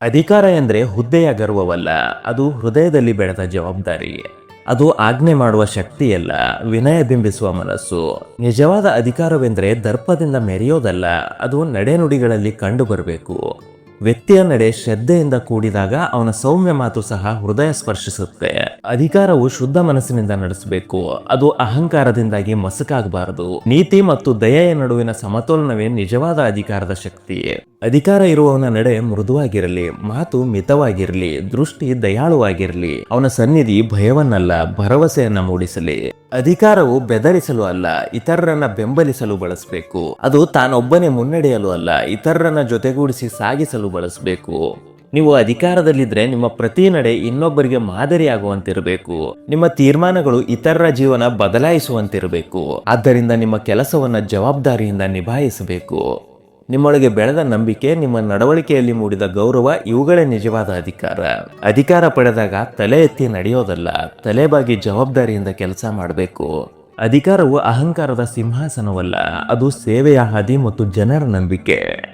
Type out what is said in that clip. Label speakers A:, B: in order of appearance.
A: ಅಧಿಕಾರ ಎಂದರೆ ಹುದ್ದೆಯ ಗರ್ವವಲ್ಲ, ಅದು ಹೃದಯದಲ್ಲಿ ಬೆಳೆದ ಜವಾಬ್ದಾರಿ. ಅದು ಆಜ್ಞೆ ಮಾಡುವ ಶಕ್ತಿಯಲ್ಲ, ವಿನಯ ಬಿಂಬಿಸುವ ಮನಸ್ಸು. ನಿಜವಾದ ಅಧಿಕಾರವೆಂದರೆ ದರ್ಪದಿಂದ ಮೆರೆಯೋದಲ್ಲ, ಅದು ನಡೆನುಡಿಗಳಲ್ಲಿ ಕಂಡು ಬರಬೇಕು ವ್ಯಕ್ತಿಯ ನಡೆ ಶ್ರದ್ಧೆಯಿಂದ ಕೂಡಿದಾಗ ಅವನ ಸೌಮ್ಯ ಮಾತು ಸಹ ಹೃದಯ ಸ್ಪರ್ಶಿಸುತ್ತೆ. ಅಧಿಕಾರವು ಶುದ್ಧ ಮನಸ್ಸಿನಿಂದ ನಡೆಸಬೇಕು, ಅದು ಅಹಂಕಾರದಿಂದಾಗಿ ಮಸಕಾಗಬಾರದು. ನೀತಿ ಮತ್ತು ದಯೆಯ ನಡುವಿನ ಸಮತೋಲನವೇ ನಿಜವಾದ ಅಧಿಕಾರದ ಶಕ್ತಿ. ಅಧಿಕಾರ ಇರುವವನ ನಡೆ ಮೃದುವಾಗಿರಲಿ, ಮಾತು ಮಿತವಾಗಿರಲಿ, ದೃಷ್ಟಿ ದಯಾಳುವಾಗಿರಲಿ, ಅವನ ಸನ್ನಿಧಿ ಭಯವನ್ನಲ್ಲ, ಭರವಸೆಯನ್ನ ಮೂಡಿಸಲಿ. ಅಧಿಕಾರವು ಬೆದರಿಸಲು ಅಲ್ಲ, ಇತರರನ್ನ ಬೆಂಬಲಿಸಲು ಬಳಸಬೇಕು. ಅದು ತಾನೊಬ್ಬನೇ ಮುನ್ನಡೆಯಲು ಅಲ್ಲ, ಇತರರನ್ನ ಜೊತೆಗೂಡಿಸಿ ಸಾಗಿಸಲು ಬಳಸಬೇಕು. ನೀವು ಅಧಿಕಾರದಲ್ಲಿದ್ರೆ ನಿಮ್ಮ ಪ್ರತಿ ನಡೆ ಇನ್ನೊಬ್ಬರಿಗೆ ಮಾದರಿಯಾಗುವಂತಿರಬೇಕು. ನಿಮ್ಮ ತೀರ್ಮಾನಗಳು ಇತರರ ಜೀವನ ಬದಲಾಯಿಸುವಂತಿರಬೇಕು. ಆದ್ದರಿಂದ ನಿಮ್ಮ ಕೆಲಸವನ್ನ ಜವಾಬ್ದಾರಿಯಿಂದ ನಿಭಾಯಿಸಬೇಕು. ನಿಮ್ಮೊಳಗೆ ಬೆಳೆದ ನಂಬಿಕೆ, ನಿಮ್ಮ ನಡವಳಿಕೆಯಲ್ಲಿ ಮೂಡಿದ ಗೌರವ ಇವುಗಳೇ ನಿಜವಾದ ಅಧಿಕಾರ. ಅಧಿಕಾರ ಪಡೆದಾಗ ತಲೆ ಎತ್ತಿ ನಡೆಯೋದಲ್ಲ ತಲೆಬಾಗಿ ಜವಾಬ್ದಾರಿಯಿಂದ ಕೆಲಸ ಮಾಡಬೇಕು. ಅಧಿಕಾರವು ಅಹಂಕಾರದ ಸಿಂಹಾಸನವಲ್ಲ, ಅದು ಸೇವೆಯ ಹಾದಿ ಮತ್ತು ಜನರ ನಂಬಿಕೆ.